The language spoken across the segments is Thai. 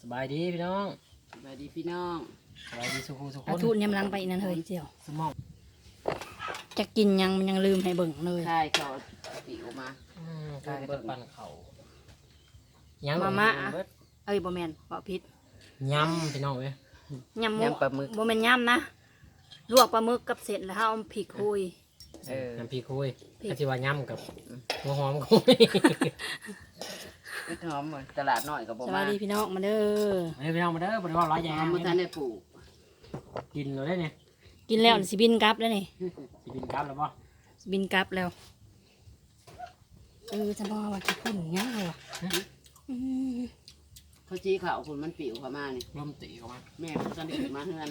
สบายดีพี่น้องสวัสดีพี่น้องสบายดีสุขุสุขอาทูตยำลังไปอีกนั่นเฮ้ยเจียว สมองจะกินยังมันยังลืมให้เบิ่งเลยใช่เขาปิวมา อืมกลายเป็นปั่นเขายังมาม่าเบิดเอ้ยบ่แม่นบ่ผิดยำพี่น้องเว้ยยำหมูยำปลาหมึก บ่แม่นยำนะลวกปลาหมึกกับเสร็จแล้วเอาพริกคุย เออน้ำพริกคุยพริก กะทิว่ายำกับหัวหอมคุย พี่หอมตลาดน้อยกับบ่สมาวัสดีพี่น้องมาเด้อมาเด้อพี่น้องมาเด้อบริวารร้อยหแย่อมมันทันได้ปลูกกินเราได้เนี่ยกินแล้วสิบินกลับแล้วนี่สิบินกลับแล้วป่ะสิบินกลับแล้วเออจะบอกว่าจะพุ่นยังไงวะอืมเขาชี้เขาคุณมันปิวเข้ามานี่ลมตีออกมาแม่เขาตอนเด็กมาเฮือน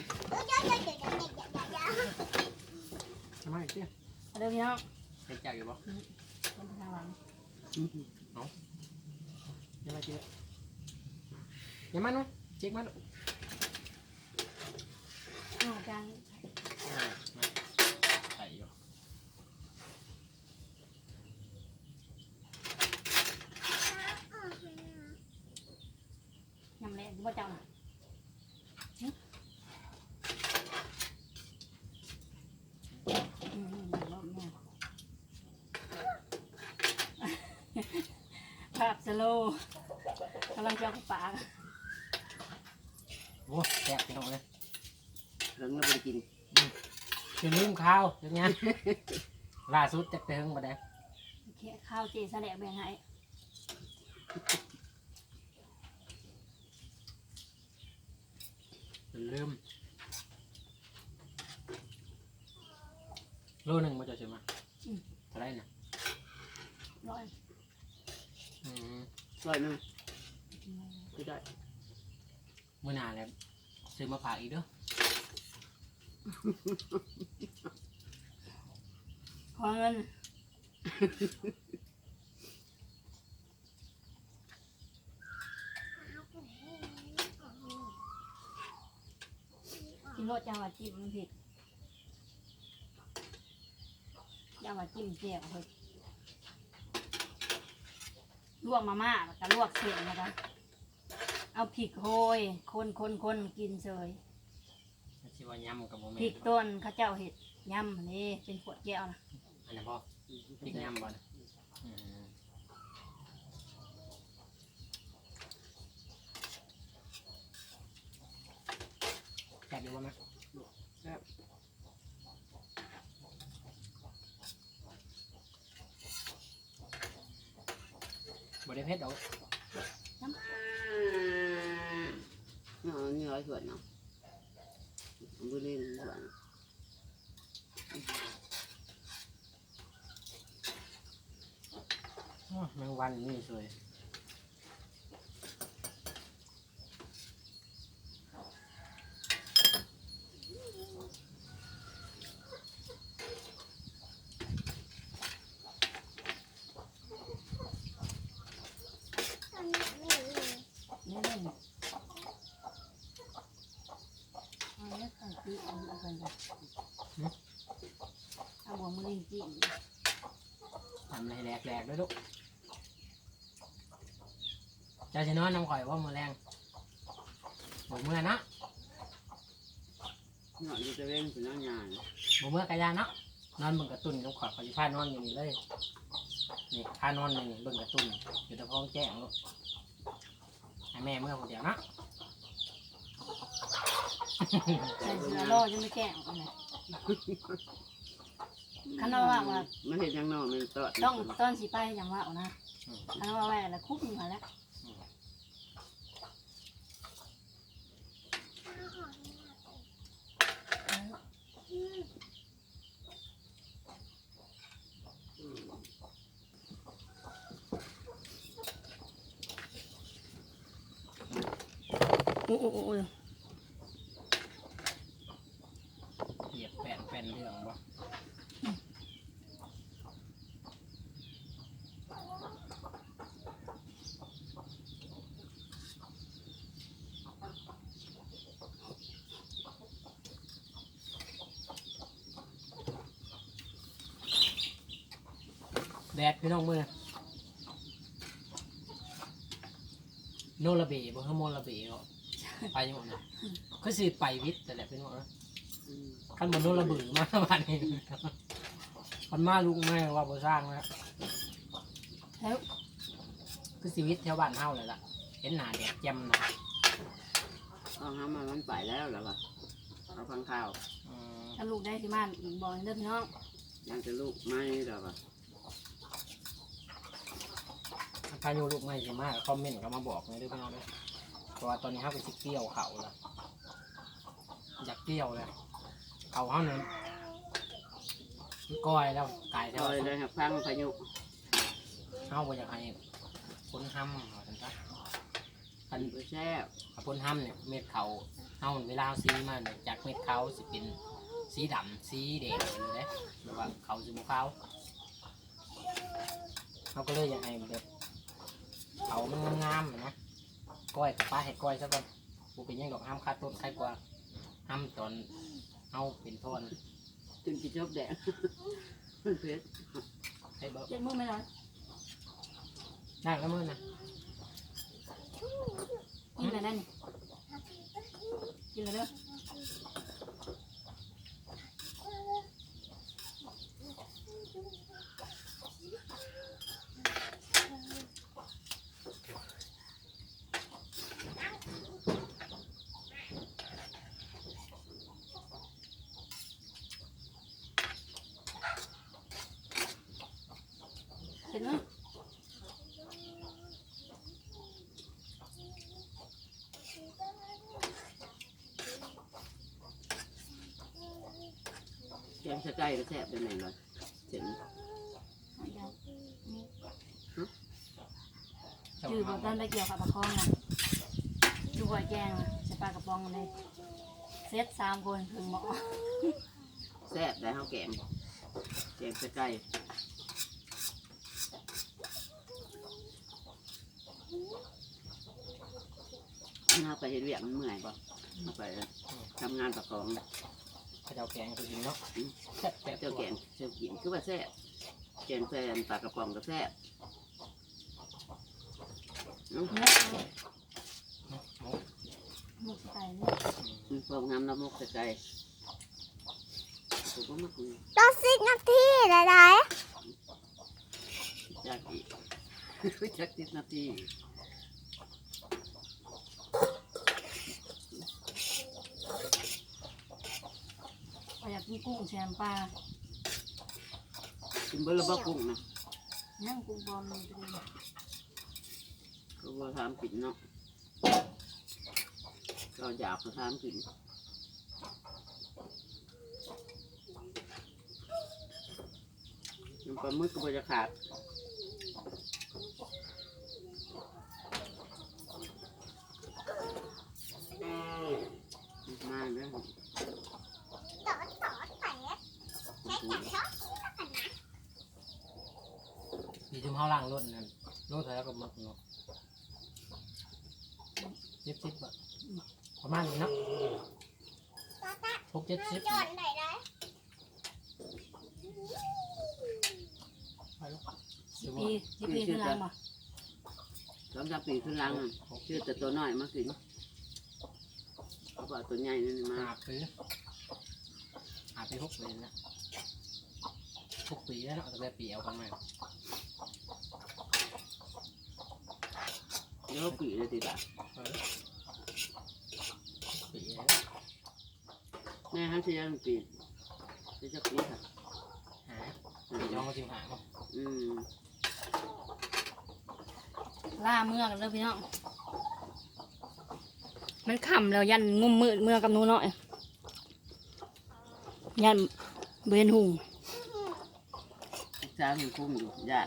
ใช่ไหมเจ้ามาเด้อพี่น้องเป็นจากอยู่ป่ะคนทางหลังยังไงเจ้ายังมันวะเช็คมันลูกเอาจานอ่ามาใส่อยู่ยำแรงบ่เจ้าน่ะหึอืมๆรอบหน้า ภาพสโลว์กำลังจะเอาเข้าปากโอ้แซ่บพี่น้องเลยเรื่องเราไปกินอย่าลืมข้าวอย่างเงี้ยล่าสุดจะเติงมาได้โอเคข้าวเจสแลกแบ่งให้อย่าลืมโลหนึ่งมาจะใช่ไหมเท่าไหรเนี่ยร้อย อืมซอยหนึงไม่ได้มื่อหนานแล้วซื้อมาฝากอีกเด้อขอเงินกินรสจังหวะจิ้มมันผิดจังหวะจิ้มเจียวเฮ้ยล วกมาม่าแล้วก็ลวกเส้นแล้วก็เอาพริกโรยคนคนคนกินเฉยชิว่ายำกับโมเมพรินกต้นเข้าเจ้าเห็ดยำอันนี่เป็นขวดแก้วนะอันนี้พ่อพริกยำบ่นะอืมแซ่บอยู่บ่แม่ ครับ บ่ได้เผ็ดดอกเนาะนี่ร้อยส่วนเนาะบุรีส่วนโอ้ยแมงวันนี่สวย นี่เล่นเอาเล็กใส่ปีกอันนี้เอากันเลยเอา บวงมือลิงจีนทำให้แหลกๆด้วยลูกเจะจะนอนน้ำข่อยว่ามือแรงบ่เมื่อนะเนาะอยู่ตะเวนเป็นน้องยานบ่เมื่อกะยาเนาะนอนเบิ่งการ์ตูนกับข่อยข่อยสิพานอนอยู่นี่เลยนี่พานอนอยู่นี่เบิ่งการ์ตูนอยู่แต่พ้องแจ้งลูกให้แม่เมื่อคนเดียวเนาะใส่เสื้อล่อจะไม่แกล้งกันเลย คันเอาว่าว่ามันเห็นยังนอกมันตอดต้องต้นสีไปอย่างว่าเอานะคันเอาว่าแหวนแล้วคุกมาแล้วโอ้โอ้โอ้ เหยียบแป้นแป้นเรื่องบ่ แดดพี่น้องมือโนระเบบ่คือโมระเบเนาะไปยังหมดนะก็สิไปวิทย์แต่แหละเป็นหมดนะอืมคันบนโนระเบือมาบ้านนี้มันมาลูกแม่ว่าบ่สร้างนะแล้วคือชีวิตแถวบ้านเฮาเลยล่ะ เห็นหน้าแดดแจ่มนะเอาหามามันไปแล้วแล้วก็เอาฟังข่าวอืมถ้าลูกได้ที่บ้านบอกให้เด้อพี่น้อง ยังจะลูกไม่แล้วก็ ถ้าอยู่ลูกไม่สิมากคอมเมนต์ก็มาบอกเลยเด้วยพี่น้องเด้อเพราะว่าตอนนี้เฮาไปสิเกี่ยวเขาละอยากเกี่ยวเลยเขาเฮาเนี่ยมันก้อยแล้วกายซแล้วอยเลยครับฟังพายุเฮาบ่อยากให้คนห้ำว่าซั่นซะคันไปแซ่บขับพ่นห้ำเนี่ยเม็ดเขาเฮาเวลาเอาซีมาเนี่ยจากเม็ดเขาสิเป็นสีดำสีแดงเลยนะแบบว่าเขาสิบุขาวเขาก็เลยอยากให้แบบ เขามันงามๆอะนะก้อยกับป้าให้ก้อยซะก่อนกูเป็นหยังดอกห้ามคาต้นใครกว่าห้ามตอนเอาเป็นทอนจนกินชอบแดงมันเผ็ดให้เบิกเจ็ดมือไหมล่ะได้แล้วมื้อนะกินอะไรได้นี่กินอะไรเด้อ เสร็จแล้วแกงสะไก่ก็แซ่บได้ไหมล่ะเจ๋งเอาอีกแล้วนี่เจ้าจืดบเฮาอกต้นไปเกี่ยวกับปลาคองนะดูหอยแกงนะใส่ปลากระป๋องเลยเซตสามคนถึงหมอแซ่บได้ข้าวแกงแกงสะไก่ เอาไปเห็นเวียกมันเมื่อยป่ะเอาไปทำงานประกองเขาเจ้าแกงคือกินเนาะแซ่บแซ่บเจ้าแกงเจ้ากินคือว่าแซ่บแกงแซนปลากระป๋องก็แซ่บเอ้าเนี่ยเนาะเอามุกใส่เนี่ยมีความงามละมกสะไก่ผมก็มาคุยต้องสิบนาทีได้ไหมจากอีกจากสิบนาที ก็อยากกินกุ้งแซมปลากินเบอร์ละบ้กุ้งนะนั่งกุ้งบอมมันเป็นก็ว่าทำกินเนาะก็อยากมาทำกินน้ำปลาหมึกก็บ่จะขาดมาเด้อ ต่อต่อแตะใช้แขนชอบ ดีจุ่มเฮาล่างรถนั่นรถแล้วก็มักเนาะเจ็ดสิบบาทประมาณนี้เนาะต่อตาหกเจ็ดสิบจอดไหนได้ไปลูกสิบปีสิบปีขึ้นหลังบ่สองสามปีขึ้นหลังอะชื่อแต่ตัวน้อยมากินเขาบอกตัวใหญ่นี่มาหาปีหาปีหกปีนะหกปีแล้วเนาะตั้งแต่ปีเอากันใหม่ เดี๋ยวปีเลยดีกว่าเออปีแล้วแม่ฮันเชียงปีจะจะปีค่ะหาปีน้องก็จิมหาเนาะอืมล่าเมื่อกันเลยพี่น้อง มันขำแล้วยันงุ่มมืดเมื่อกับหนูน้อย ยันเบนหุงสาวยังคุ้มอยู่ญา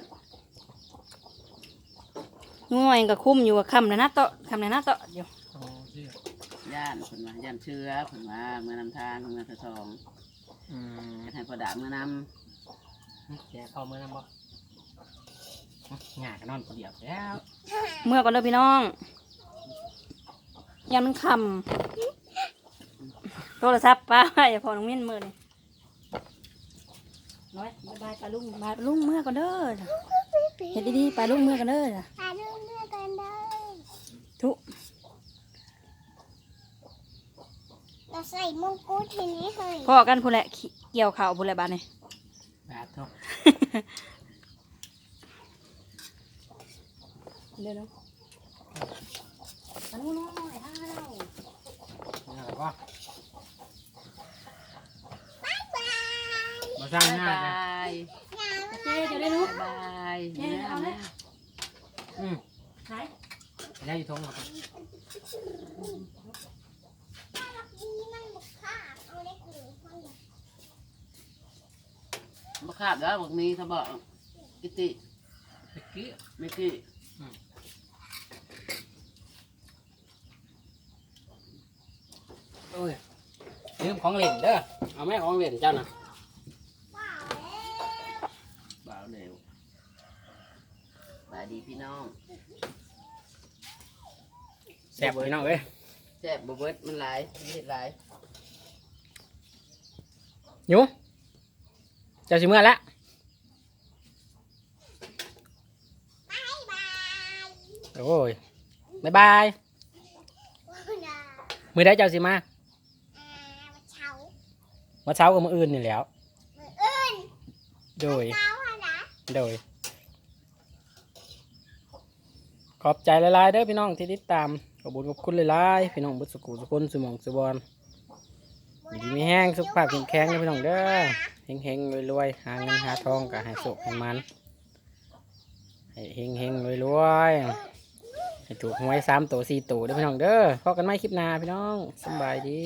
ติหนูน้อยก็คุ้มอยู่กับคำนะนะเตาะคำนะนะเตาะอยู่โอ้เชื่อญาติคนว่าญาติเชื้อคนว่าเมื่อนำทางเมื่อทะทองอืมจะให้พอดาเมื่อนแกเข้าเมื่อนั้นบ่หงายกันนอนคนเดียวแล้วเมื่อก่อนเลยพี่น้องยันมันคำโทรศัพท์ป้าอย่าพอน้องมิ้นมือนี่ น้อยบายปลาลุงบาปลาลุงเมื่อก่อนเด้อเห็นดีๆปลาลุงเมื่อก่อนเด้อปลาลุงเมื่อก่อนเด้อทุเราใส่มงกุฎทีนี้เลยพ่อกันพูนแหละเกี่ยวข่าวพูแหละบ้านนี่บาทเนาะเดี๋ยวนะ มาสร้างหน้าบาเลยยงานเจ๊จะได้รู้บายเจ๊เอาเลยอืมไหนได้อยู่ทงครับน่ารักดีมันบุกขาดเอาเล็กหรือมันบ่ขาดแล้วบอกนี้เขาบอกกิติเมื่อกี้ไม่กี้เอ้ยลืมของเล่นเด้อเอาแม่ของเล่นเจ้าน่ะ ว้าว บ่าวเร็วบายดีพี่ น้องแซ่บพี่น้องเอ้ยแซ่บบ่เบิดมันหลายมันเฮ็ดหลายหยูเจ้าสิเมื่อละบายบายโอ้ยบายบายว้าวนะมือได้เจ้าสิมาอ่าวันเช้าวันเช้าร์กับมืออื่นนี่แหล้วมืออื่นโดยเช้าอะนะโดย ขอบใจหลายๆเด้อพี่น้องที่ติดตาม ขอบคุญขอบคุณหลายๆพี่น้องบุตรสกุลสุคนสมองสุบอลอยู่ดีมีแห้งสุขภาพแข็งแข็งนะพี่น้องเด้อเฮงเฮงรวยๆหาเงินหาทองก็ให้สุขให้มันให้เฮงเฮงรวยๆให้ถูกหวยสามตัวสี่ตัวเด้อพี่น้องเด้อพบกันใหม่คลิปหน้าพี่น้องสบายดี